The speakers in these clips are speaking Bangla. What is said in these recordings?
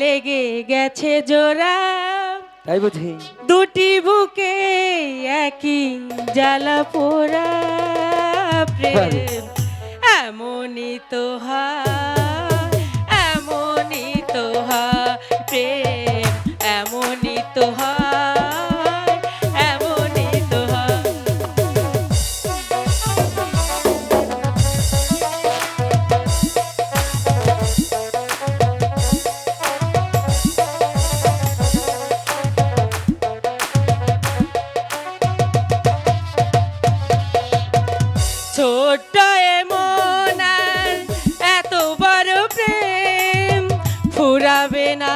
লেগে গেছে জোড়া। তাই বুঝি? দুটি বুকে একই জ্বালা পোড়া। প্রেম এমনই তো হয়। ছোট্ট এমন এত বড় প্রেম। ফুরাবে না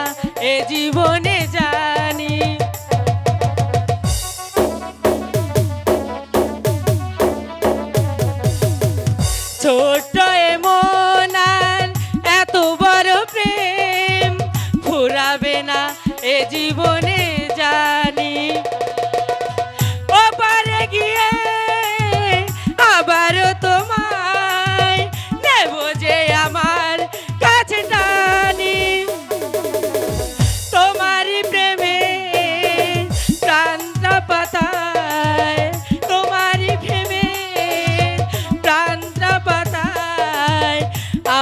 এ জীবনে জানি। ছোট্ট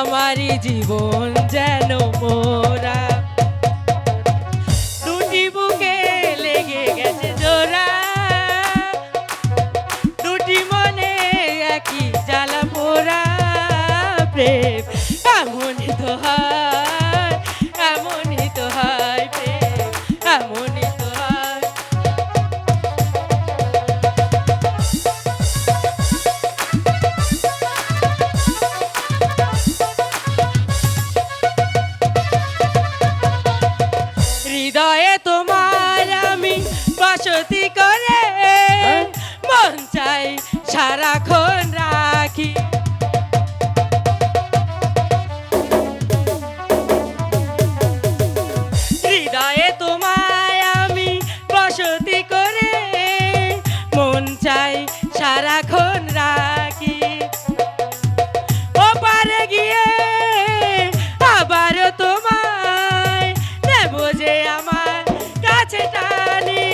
আমারি জীবন যেন মোরা। দুটি বুকে লেগে গেছে জোরা দুটি মনে একই জ্বালা মোরা প্রেম এমন ধোয়া রাখি। ওপারে গিয়ে আবার তোমায় নেব যে আমার কাছে টানি।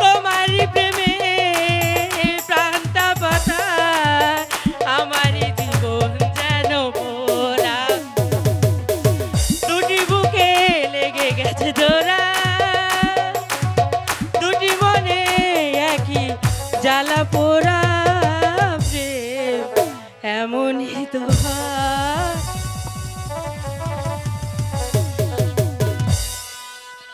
তোমারই প্রেমে প্রাণটা পাতা আমারই জীবন যেন ভোলা। দুটি বুকে লেগে গেছে দোরা la pura.